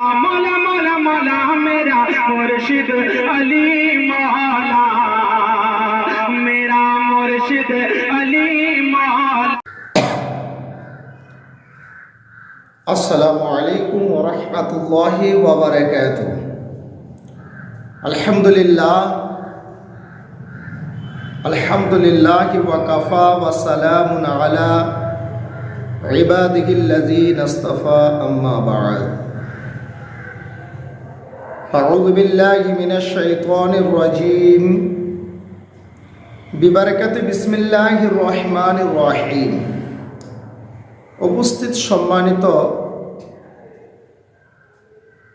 مولا مولا مولا میرا مرشد علی مولا میرا مرشد علی مولا السلام علیکم ورحمۃ اللہ وبرکاتہ الحمد لله الحمد لله وكفى وسلام على عباده الذين اصطفى اما بعد أعوذ بالله من الشيطان الرجيم ببركة بسم الله الرحمن الرحيم উপস্থিত সম্মানিত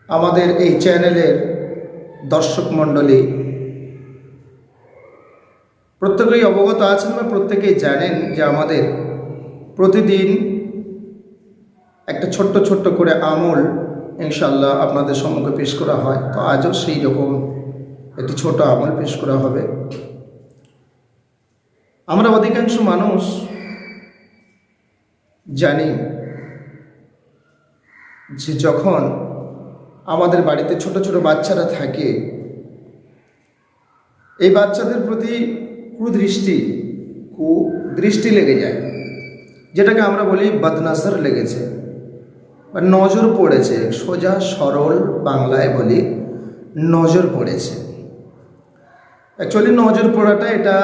আমাদের এই চ্যানেলের দর্শক মণ্ডলী প্রত্যেকেই অবগত আছেন বা প্রত্যেকেই জানেন যে আমাদের প্রতিদিন একটা ছোট্ট ছোট্ট করে আমল ইনশাল্লাহ আপনাদের সম্মুখে পেশ করা হয়। তো আজও সেই রকম একটি ছোট আমল পেশ করা হবে। আমরা অধিকাংশ মানুষ জানি যে যখন আমাদের বাড়িতে ছোট ছোট বাচ্চারা থাকে, এই বাচ্চাদের প্রতি কুদৃষ্টি কুদৃষ্টি লেগে যায়। যেটাকে আমরা বলি বদনাজর লেগেছে। বা নজর পড়েছে, সোজা সরল বাংলায় বলি, নজর পড়েছে। অ্যাকচুয়ালি নজর পড়াটা এটা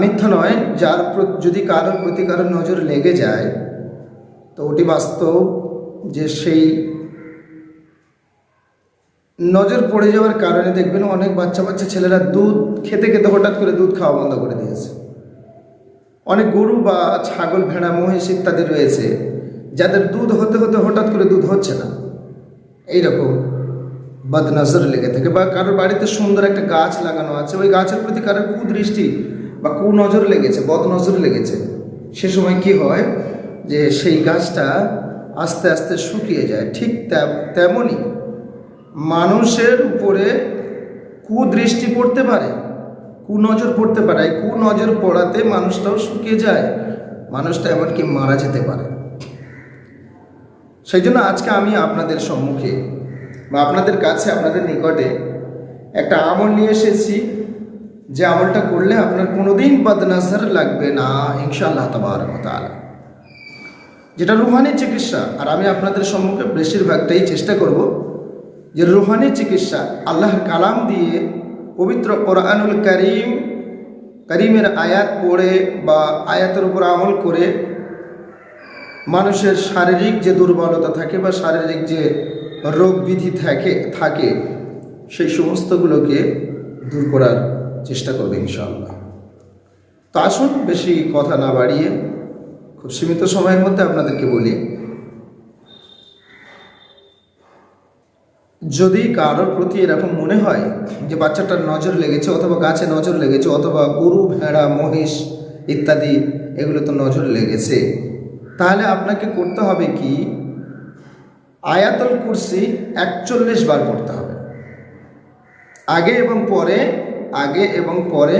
মিথ্যা নয়, যার যদি কারোর প্রতি কারোর নজর লেগে যায়, তো ওটি বাস্তব যে সেই নজর পড়ে যাওয়ার কারণে দেখবেন অনেক বাচ্চা বাচ্চা ছেলেরা দুধ খেতে খেতে হঠাৎ করে দুধ খাওয়া বন্ধ করে দিয়েছে। অনেক গরু বা ছাগল ভেড়া মহিষ ইত্যাদি রয়েছে যাদের দুধ হতে হতে হঠাৎ করে দুধ হচ্ছে না। এইরকম বদনজর লেগে থাকে বা কারোর বাড়িতে সুন্দর একটা গাছ লাগানো আছে, ওই গাছের প্রতি কারোর কুদৃষ্টি বা কুনজর লেগেছে, বদনজর লেগেছে। সে সময় কি হয় যে সেই গাছটা আস্তে আস্তে শুকিয়ে যায়, ঠিক তেমনই মানুষের উপরে কুদৃষ্টি পড়তে পারে, কুনজর পড়তে পারে কুনজর পড়াতে মানুষটাও শুকিয়ে যায়, মানুষটা এমনকি মারা যেতে পারে। সেই জন্য আজকে আমি আপনাদের সম্মুখে বা আপনাদের কাছে, আপনাদের নিকটে একটা আমল নিয়ে এসেছি। যে আমলটা করলে আপনার কোনোদিন বদনাজর লাগবে না, ইনশাআল্লাহ তালা যেটা রুহানি চিকিৎসা, আর আমি আপনাদের সম্মুখে বেশিরভাগটাই চেষ্টা করব। যে রুহানি চিকিৎসা, আল্লাহর কালাম দিয়ে পবিত্র কোরআনুল করিম, করিমের আয়াত পড়ে বা আয়াতের উপর আমল করে মানুষের শারীরিক যে দুর্বলতা থাকে বা শারীরিক যে রোগ বিধি থাকে থাকে, সেই সমস্তগুলোকে দূর করার চেষ্টা করবে ইনশাআল্লাহ। তো আসুন, বেশি কথা না বাড়িয়ে খুব সীমিত সময়ের মধ্যে আপনাদেরকে বলি, যদি কারোর প্রতি এরকম মনে হয় যে বাচ্চাটার নজর লেগেছে অথবা গাছে নজর লেগেছে অথবা গরু, ভেড়া, মহিষ ইত্যাদি এগুলো তো নজর লেগেছে তাহলে আপনাকে করতে হবে কি? আয়াতুল কুরসি একচল্লিশ বার পড়তে হবে। আগে এবং পরে, আগে এবং পরে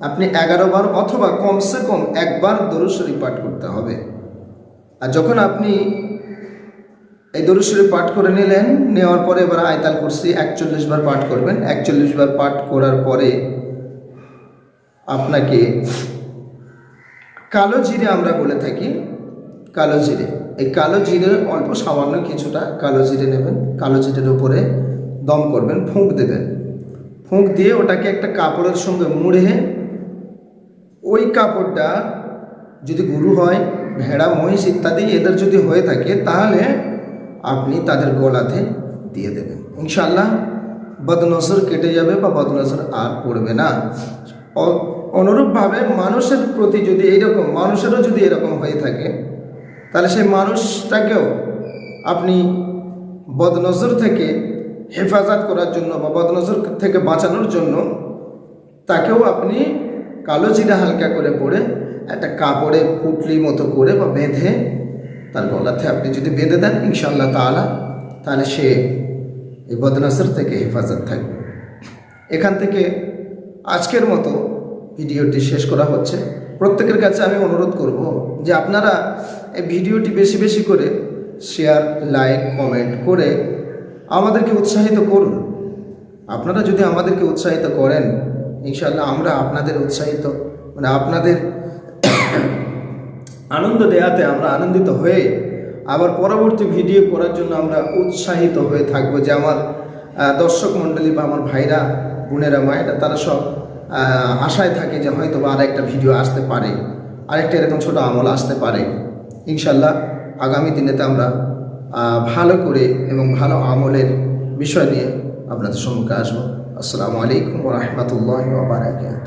আপনি এগারো বার অথবা কমসে কম একবার দরুশরী পাঠ করতে হবে। আর যখন আপনি এই দরুশরী পাঠ করে নিলেন, নেওয়ার পরে এবার আয়তাল কুরসি একচল্লিশ বার পাঠ করবেন। একচল্লিশ বার পাঠ করার পরে আপনাকে কালো জিরে আমরা বলে থাকি কালো জিরে। এই কালো জিরে অল্প সামান্য কিছুটা কালো জিরে নেবেন। কালো জিরের উপরে দম করবেন, ফুঁক দেবেন। ফুঁক দিয়ে ওটাকে একটা কাপড়ের সঙ্গে মুড়ে ওই কাপড়টা যদি গরু হয়, ভেড়া, মহিষ ইত্যাদি এদের যদি হয়ে থাকে, তাহলে আপনি তাদের গলাতে দিয়ে দেবেন। ইনশাল্লাহ বদনজর কেটে যাবে বা বদনজর আর পড়বে না। অনুরূপভাবে মানুষের প্রতি যদি এইরকম, মানুষেরও যদি এরকম হয়ে থাকে তাহলে সেই মানুষটাকেও আপনি বদনজর থেকে হেফাজত করার জন্য বা বদনজর থেকে বাঁচানোর জন্য তাকেও আপনি কালো জিরা হালকা করে পরে একটা কাপড়ে পুটলি মতো করে বা বেঁধে তার গলাতে আপনি যদি বেঁধে দেন ইনশাল্লাহ তাআলা, তাহলে সে এই বদনাসর থেকে হেফাজত থাকবে। এখান থেকে আজকের মতো ভিডিওটি শেষ করা হচ্ছে। প্রত্যেকের কাছে আমি অনুরোধ করব যে আপনারা এই ভিডিওটি বেশি বেশি করে শেয়ার লাইক কমেন্ট করে আমাদেরকে উৎসাহিত করুন। আপনারা যদি আমাদেরকে উৎসাহিত করেন ইনশাল্লাহ আমরা আপনাদের উৎসাহিত মানে আপনাদের আনন্দ দেয়াতে আমরা আনন্দিত হয়ে আবার পরবর্তী ভিডিও করার জন্য আমরা উৎসাহিত হয়ে থাকব যে আমার দর্শক মণ্ডলী বা আমার ভাইরা, বোনেরা, মায়েরা, তারা সব আশায় থাকে যে হয়তো বা আরেকটা ভিডিও আসতে পারে, আরেকটা এরকম ছোট আমল আসতে পারে। ইনশাল্লাহ আগামী দিনেতে আমরা ভালো করে এবং ভালো আমলের বিষয় নিয়ে আপনাদের সম্মুখে আসব। আসসালামু আলাইকুম রহমতুল্লাহ বারাকাত